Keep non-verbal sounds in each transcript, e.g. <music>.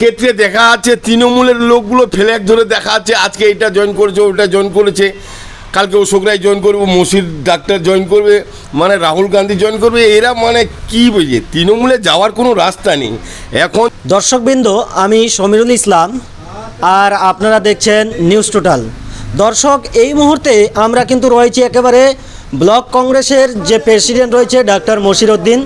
ক্ষেত্রে দেখা যাচ্ছে তৃণমূলের লোকগুলো ফ্ল্যাগ ধরে দেখা যাচ্ছে আজকে এটা জয়েন করেছে ওটা জয়েন করেছে। কালকে অশোক রায় জয়েন করবে, মসির ডাক্তার জয়েন করবে মানে রাহুল গান্ধী জয়েন করবে, এরা মানে কি বুঝে তৃণমূলে যাওয়ার কোনো রাস্তা নেই। এখন দর্শকবৃন্দ, আমি সমীরুল ইসলাম, আর আপনারা দেখছেন নিউজ টোটাল দর্শক, এই মুহূর্তে আমরা কিন্তু রয়েছি একেবারে ব্লক কংগ্রেসের যে প্রেসিডেন্ট রয়েছে, ডাক্তার মশির উদ্দিন।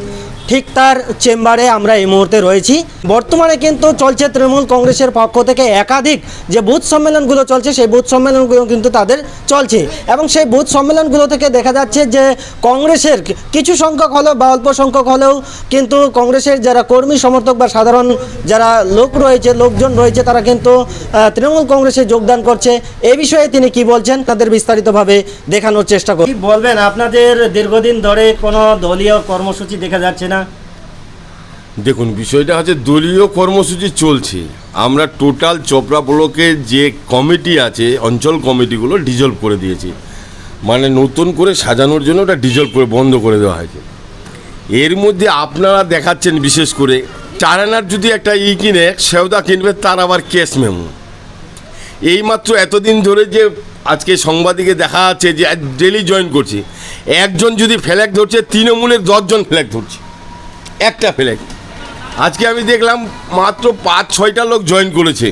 ঠিক তার চেম্বারে আমরা এই মুহূর্তে রয়েছি। বর্তমানে কিন্তু চলছে তৃণমূল কংগ্রেসের পক্ষ থেকে একাধিক যে বুথ সম্মেলনগুলো চলছে, সেই বুথ সম্মেলনগুলো কিন্তু তাদের চলছে। এবং সেই বুথ সম্মেলনগুলো থেকে দেখা যাচ্ছে যে কংগ্রেসের কিছু সংখ্যক হলেও বা অল্প সংখ্যক হলেও কিন্তু কংগ্রেসের যারা কর্মী, সমর্থক বা সাধারণ যারা লোক রয়েছে, লোকজন রয়েছে, তারা কিন্তু তৃণমূল কংগ্রেসে যোগদান করছে। এ বিষয়ে তিনি কি বলছেন তাদের বিস্তারিতভাবে দেখানোর চেষ্টা করি বলবেন? আপনাদের দীর্ঘদিন ধরে কোনো দলীয় কর্মসূচি দেখা যাচ্ছে না। দেখুন, বিষয়টা হচ্ছে দলীয় কর্মসূচি চলছে। আমরা টোটাল চোপড়া ব্লকের যে কমিটি আছে, অঞ্চল কমিটিগুলো ডিজলভ করে দিয়েছি। মানে নতুন করে সাজানোর জন্য ওটা ডিজলভ করে বন্ধ করে দেওয়া হয়েছে। এর মধ্যে আপনারা দেখাচ্ছেন বিশেষ করে চার আনার যদি একটা ই কিনে, সেওদা কিনবে, তার আবার কেস মেমো। এইমাত্র এতদিন ধরে যে আজকে সংবাদিকে দেখা যাচ্ছে যে ডেলি জয়েন করছে, একজন যদি ফ্ল্যাগ ধরছে, তৃণমূলের দশজন ফ্ল্যাগ ধরছে। একটা ফ্ল্যাগ আজকে আমি দেখলাম মাত্র পাঁচ, ছয়টা লোক জয়েন করেছে।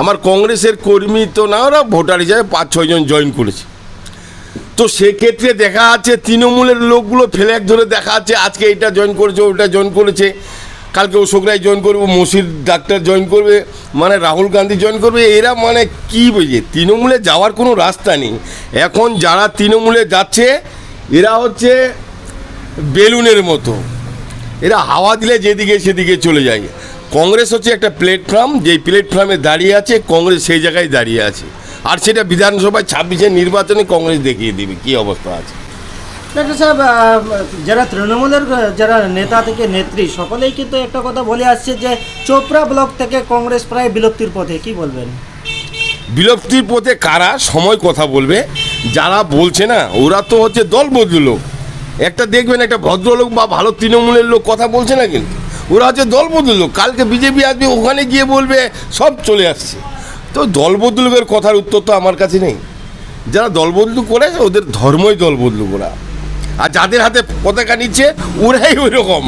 আমার কংগ্রেসের কর্মী তো না, ওরা ভোটার হিসাবে পাঁচ ছয়জন জয়েন করেছে। তো সেক্ষেত্রে দেখা যাচ্ছে তৃণমূলের লোকগুলো ফ্ল্যাগ ধরে দেখা যাচ্ছে, আজকে এটা জয়েন করেছে, ওটা জয়েন করেছে। কালকে অশোক রায় জয়েন করবে, মসির ডাক্তার জয়েন করবে মানে রাহুল গান্ধী জয়েন করবে, এরা মানে কি বুঝে তৃণমূলে যাওয়ার কোনো রাস্তা নেই। এখন যারা তৃণমূলে যাচ্ছে, এরা হচ্ছে বেলুনের মতো। এরা হাওয়া দিলে যেদিকে সেদিকে চলে যায়। কংগ্রেস হচ্ছে একটা প্ল্যাটফর্ম যেই প্ল্যাটফর্মে দাঁড়িয়ে আছে কংগ্রেস সেই জায়গায় দাঁড়িয়ে আছে। আর সেটা বিধানসভায় ছাব্বিশের নির্বাচনে কংগ্রেস দেখিয়ে দিবে কী অবস্থা আছে? ডাক্তার সাহেব যারা তৃণমূলের যারা নেতা থেকে নেত্রী সকলেই কিন্তু একটা কথা বলে আসছে যে চোপড়া ব্লক থেকে কংগ্রেস প্রায় বিলুপ্তির পথে কি বলবেন? বিলুপ্তির পথে কারা? সময় কথা বলবে। যারা বলছে না ওরা তো হচ্ছে দল বদলু লোক। একটা দেখবেন একটা ভদ্রলোক বা ভালো তৃণমূলের লোক কথা বলছে না কিন্তু? ওরা হচ্ছে দল বদলু লোক। কালকে বিজেপি আসবে, ওখানে গিয়ে বলবে, সব চলে আসছে। তো দল বদলুকের কথার উত্তর তো আমার কাছে নেই। যারা দল বদলু করে, ওদের ধর্মই দল বদলু করা আর যাদের হাতে পতাকা নিচ্ছে, ওরাই ওই রকম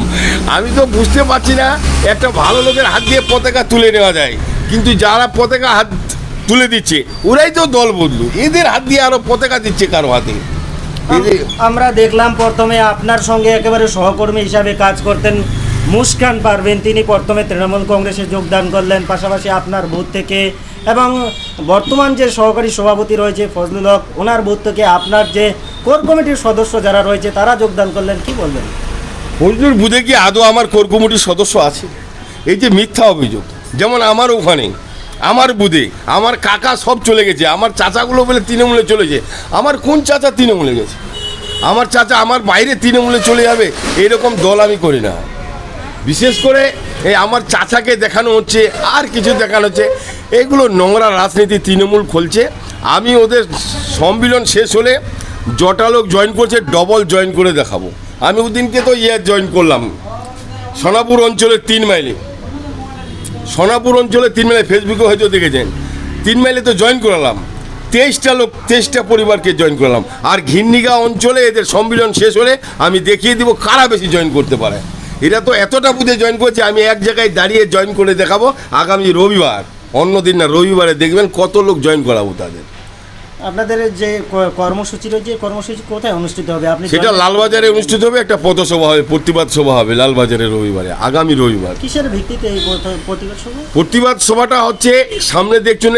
আমি তো বুঝতে পারছি না, একটা ভালো লোকের হাত দিয়ে পতাকা তুলে নেওয়া যায়। কিন্তু যারা পতাকা হাত তুলে দিচ্ছে, ওরাই তো দল বদলু এদের হাত দিয়ে আরও পতাকা দিচ্ছে কারও হাতে। আমরা দেখলাম প্রথমে আপনার সঙ্গে একেবারে সহকর্মী হিসাবে কাজ করতেন মুস্কান পারবেন তিনি প্রথমে তৃণমূল কংগ্রেসে যোগদান করলেন পাশাপাশি আপনার বুথ থেকে। এবং বর্তমান যে সহকারী সভাপতি রয়েছে ফজলুল হক ওনার বুথ থেকে আপনার যে কোর কমিটির সদস্য যারা রয়েছে তারা যোগদান করলেন। কি বলবেন? ফজলুর বুধে কি আদৌ আমার কোর কমিটির সদস্য আছে? এই যে মিথ্যা অভিযোগ যেমন আমার ওখানে আমার বুধে আমার কাকা সব চলে গেছে, আমার চাচাগুলো বলে তৃণমূলে চলেছে আমার কোন চাচা তৃণমূলে গেছে? আমার চাচা আমার বাইরে তৃণমূলে চলে যাবে, এরকম দল আমি করি না। বিশেষ করে এই আমার চাচাকে দেখানো হচ্ছে, আর কিছু দেখানো হচ্ছে। এগুলো নোংরা রাজনীতি তৃণমূল খুলছে। আমি ওদের সম্মিলন শেষ হলে জটা লোক জয়েন করছে ডবল জয়েন করে দেখাবো। আমি ওদিনকে তো ইয়ে জয়েন করলাম, সোনাপুর অঞ্চলের তিন মাইলে সোনাপুর অঞ্চলে তিন মাইলে ফেসবুকে হয়তো দেখেছেন। তিন মাইলে তো জয়েন করালাম। তেইশটা লোক, তেইশটা পরিবারকে জয়েন করলাম। আর ঘিন্নিগা অঞ্চলে এদের সম্মিলন শেষ হলে আমি দেখিয়ে দিব কারা বেশি জয়েন করতে পারে। এরা তো এতটা বুঝে জয়েন করছে, আমি এক জায়গায় দাঁড়িয়ে জয়েন করে দেখাবো আগামী রবিবার। অন্য দিন না, রবিবারে দেখবেন কত লোক জয়েন করাবো তাদের। আপনাদের যে কর্মসূচি রয়েছে কর্মসূচি কোথায় অনুষ্ঠিত হবে? আপনি সেটা লালবাজারে অনুষ্ঠিত হবে একটা পথসভা হবে প্রতিবাদ সভা হবে লালবাজারে রবিবারে আগামী রবিবার। কিসের ভিত্তিতে এই প্রতিবাদ সভা? প্রতিবাদ সভাটা হচ্ছে সামনে দেখছেন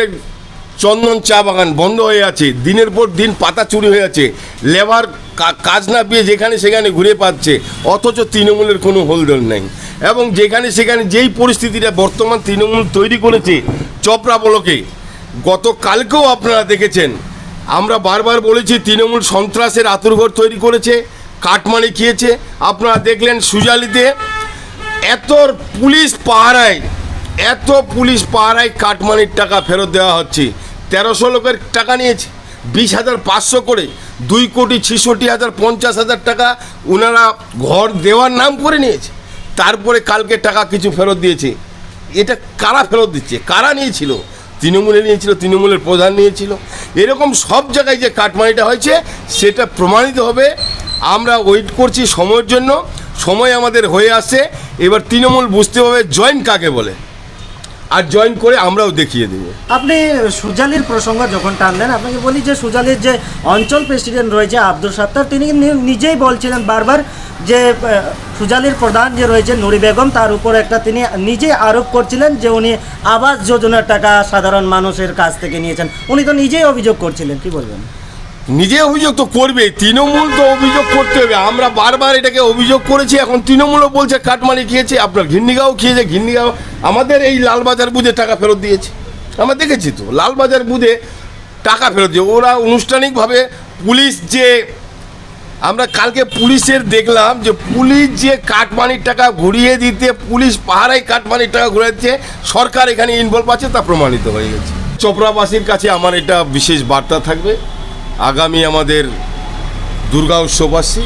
চন্দন চা বাগান বন্ধ হয়ে আছে দিনের পর দিন পাতা চুরি হয়ে আছে লেবার কাজ না পেয়ে যেখানে সেখানে ঘুরে পাচ্ছে অথচ তৃণমূলের কোনো হোলদল নেই। এবং যেখানে সেখানে যেই পরিস্থিতিটা বর্তমান তৃণমূল তৈরি করেছে চপড়া বলকে গতকালকেও আপনারা দেখেছেন আমরা বারবার বলেছি, তৃণমূল সন্ত্রাসের আতুরঘর তৈরি করেছে কাটমানি খেয়েছে। আপনারা দেখলেন সুজালিতে এত পুলিশ পাহারায়, এত পুলিশ পাহারায় কাটমানির টাকা ফেরত দেওয়া হচ্ছে। তেরোশো লোকের টাকা নিয়েছে, বিশ হাজার পাঁচশো করে, দুই কোটি ছিষট্টি হাজার পঞ্চাশ হাজার টাকা ওনারা ঘর দেওয়ার নাম করে নিয়েছে। তারপরে কালকে টাকা কিছু ফেরত দিয়েছে। এটা কারা ফেরত দিচ্ছে? কারা নিয়েছিল? তৃণমূলে নিয়েছিল, তৃণমূলের প্রধান নিয়েছিল। এরকম সব জায়গায় যে কাটমানিটা হয়েছে, সেটা প্রমাণিত হবে। আমরা ওয়েট করছি সময়ের জন্য। সময় আমাদের হয়ে আসে এবার তৃণমূল বুঝতে হবে জয়েন কাকে বলে। আর জয়েন করে আমরাও দেখিয়ে দেবো। আপনি সুজালির প্রসঙ্গ যখন টানলেন আপনাকে বলি যে সুজালির যে অঞ্চল প্রেসিডেন্ট রয়েছে আব্দুল সাত্তার, তিনি নিজেই বলছিলেন বারবার যে সুজালির প্রধান যে রয়েছে নুরি বেগম, তার উপর একটা তিনি নিজেই আরোপ করছিলেন যে উনি আবাস যোজনার টাকা সাধারণ মানুষের কাছ থেকে নিয়েছেন। উনি তো নিজেই অভিযোগ করছিলেন, কি বলবেন? নিজে অভিযোগ তো করবে, তৃণমূল তো অভিযোগ করতে হবে। আমরা বারবার এটাকে অভিযোগ করেছি, এখন তৃণমূলও বলছে, কাটমানি খেয়েছে, আপনার ঘিন্নিগাঁও খেয়েছে, ঘিন্নিগাঁও, আমাদের এই লালবাজার বুধে টাকা ফেরত দিয়েছে। আমরা দেখেছি তো, লালবাজার বুধে টাকা ফেরত দিয়ে, ওরা আনুষ্ঠানিকভাবে পুলিশ যে, আমরা কালকে পুলিশের দেখলাম যে পুলিশ যে কাটমানির টাকা ঘুরিয়ে দিতে, পুলিশ পাহারায় কাটমানির টাকা ঘুরে দিচ্ছে সরকার এখানে ইনভলভ আছে তা প্রমাণিত হয়ে গেছে। চোপড়াবাসীর কাছে আমার এটা বিশেষ বার্তা থাকবে। আগামী আমাদের দুর্গা উৎসব আসছে,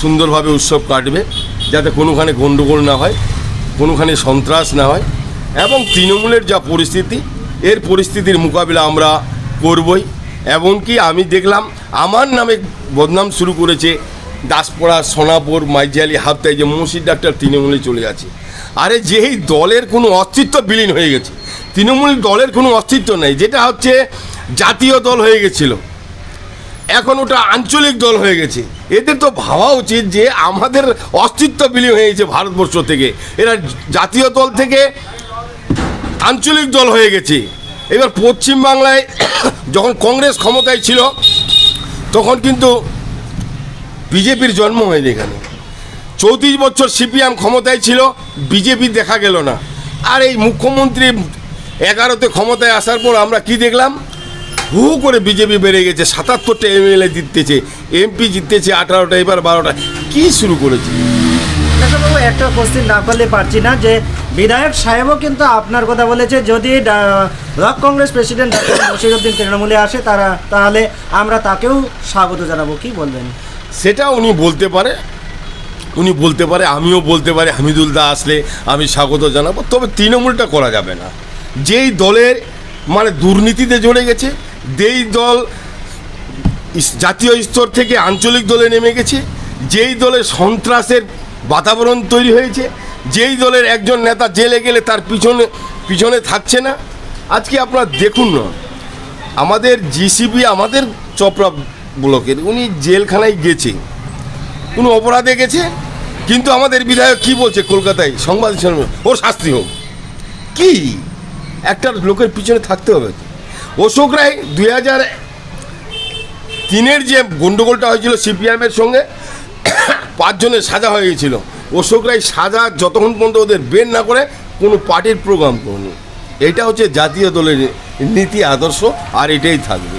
সুন্দরভাবে উৎসব কাটবে, যাতে কোনোখানে গণ্ডগোল না হয়, কোনোখানে সন্ত্রাস না হয়, এবং তৃণমূলের যা পরিস্থিতি, এর পরিস্থিতির মোকাবিলা আমরা করবই এমনকি আমি দেখলাম, আমার নামে বদনাম শুরু করেছে দাসপাড়া, সোনাপুর মাইজিয়ালি হাফতায় যে মসির ডাক্তার তৃণমূলে চলে আছে আরে যেই দলের কোনো অস্তিত্ব বিলীন হয়ে গেছে, তৃণমূল দলের কোনো অস্তিত্ব নেই, যেটা হচ্ছে জাতীয় দল হয়ে গেছিল। এখন ওটা আঞ্চলিক দল হয়ে গেছে। এদের তো ভাবা উচিত যে আমাদের অস্তিত্ব বিলীন হয়ে গেছে ভারতবর্ষ থেকে। এরা জাতীয় দল থেকে আঞ্চলিক দল হয়ে গেছে। এবার পশ্চিমবাংলায় <coughs> যখন কংগ্রেস ক্ষমতায় ছিল, তখন কিন্তু বিজেপির জন্ম হয়নি এখানে। চৌত্রিশ বছর সিপিএম ক্ষমতায় ছিল, বিজেপি দেখা গেল না। আর এই মুখ্যমন্ত্রী এগারোতে ক্ষমতায় আসার পর আমরা কি দেখলাম? হু করে বিজেপি বেড়ে গেছে সাতাত্তরটা এমএলএ জিততেছে এমপি জিততেছে আঠারোটা এবার বারোটা কি শুরু করেছে? বাবু একটা কোশ্চেন না করলে পারছি না যে বিধায়ক সাহেবও কিন্তু আপনার কথা বলেছে যদি block Congress president doctor <coughs> Mashiruddin তৃণমূলে আসে তারা তাহলে আমরা তাকেও স্বাগত জানাব কি বলবেন? সেটা উনি বলতে পারে উনি বলতে পারে আমিও বলতে পারি হামিদুল দা আসলে আমি স্বাগত জানাব তবে তৃণমূলটা করা যাবে না। যেই দলের মানে দুর্নীতিতে জড়ে গেছে যেই দল জাতীয় স্তর থেকে আঞ্চলিক দলে নেমে গেছে যেই দলের সন্ত্রাসের বাতাবরণ তৈরি হয়েছে যেই দলের একজন নেতা জেলে গেলে তার পিছনে পিছনে থাকছে না। আজকে আপনারা দেখুন না আমাদের জিসিবি আমাদের চপড়া ব্লকের উনি জেলখানায় গেছে। কোনো অপরাধে গেছে কিন্তু আমাদের বিধায়ক কি বলছে কলকাতায়? সংবাদ সম্মেলনে, ওর শাস্তি হোক। কি? একটা লোকের পিছনে থাকতে হবে। অশোক রায় দুই হাজার তিনের যে গণ্ডগোলটা হয়েছিল সিপিএমের সঙ্গে, পাঁচজনের সাজা হয়ে গেছিল। অশোক রায় সাজা যতক্ষণ পর্যন্ত ওদের বের না করে, কোনো পার্টির প্রোগ্রাম করুন। এটা হচ্ছে জাতীয় দলের নীতি, আদর্শ, আর এটাই থাকবে।